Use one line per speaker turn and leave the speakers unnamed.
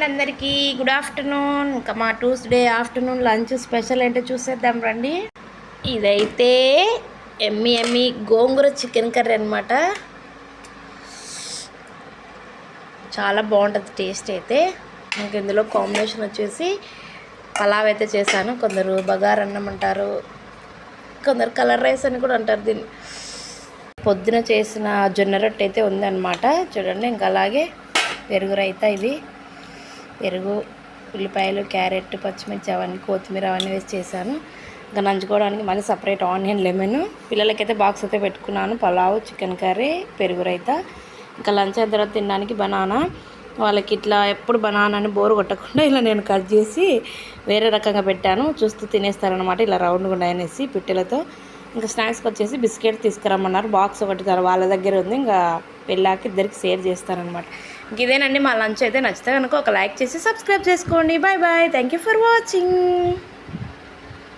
అండి అందరికీ good afternoon. ఇంకా మా ట్యూస్డే ఆఫ్టర్నూన్ లంచ్ స్పెషల్ ఏంటో చూసేద్దాం రండి. ఇదైతే ఎమ్మి ఎమ్మి గోంగూర చికెన్ కర్రీ అనమాట చాలా బాగుంటుంది టేస్ట్ అయితే. ఇంక ఇందులో కాంబినేషన్ వచ్చేసి పలావ్ అయితే చేశాను. కొందరు బగార్ అన్నం అంటారు కొందరు కలర్ రైస్ అని కూడా అంటారు దీన్ని. పొద్దున చేసిన జొన్న రొట్టె అయితే ఉందన్నమాట. చూడండి ఇంకా అలాగే పెరుగు రైతా ఇది. పెరుగు ఉల్లిపాయలు క్యారెట్ పచ్చిమిర్చి అవన్నీ కొత్తిమీర అవన్నీ వేసి చేశాను. ఇంకా నంచుకోవడానికి మళ్ళీ సపరేట్ ఆనియన్ లెమన్. పిల్లలకైతే బాక్స్ అయితే పెట్టుకున్నాను. పలావ్ చికెన్ కర్రీ పెరుగు రైతా. ఇంకా లంచ్ అయిన తర్వాత తినడానికి బనానా. వాళ్ళకి ఇట్లా ఎప్పుడు బనానా అని బోరు కొట్టకుండా ఇలా నేను కట్ చేసి వేరే రకంగా పెట్టాను. చూస్తూ తినేస్తారనమాట ఇలా రౌండ్గా ఉన్నాయనేసి పిట్టెలతో. ఇంకా స్నాక్స్కి వచ్చేసి బిస్కెట్ తీసుకురమ్మన్నారు. బాక్స్ ఒకటి వాళ్ళ దగ్గర ఉంది. ఇంకా వెళ్ళాక ఇద్దరికి షేర్ చేస్తారనమాట ఇదేనండి మా లంచ్ అయితే నచ్చితే కనుక ఒక లైక్ చేసి సబ్స్క్రైబ్ చేసుకోండి. Bye bye. Thank you for watching.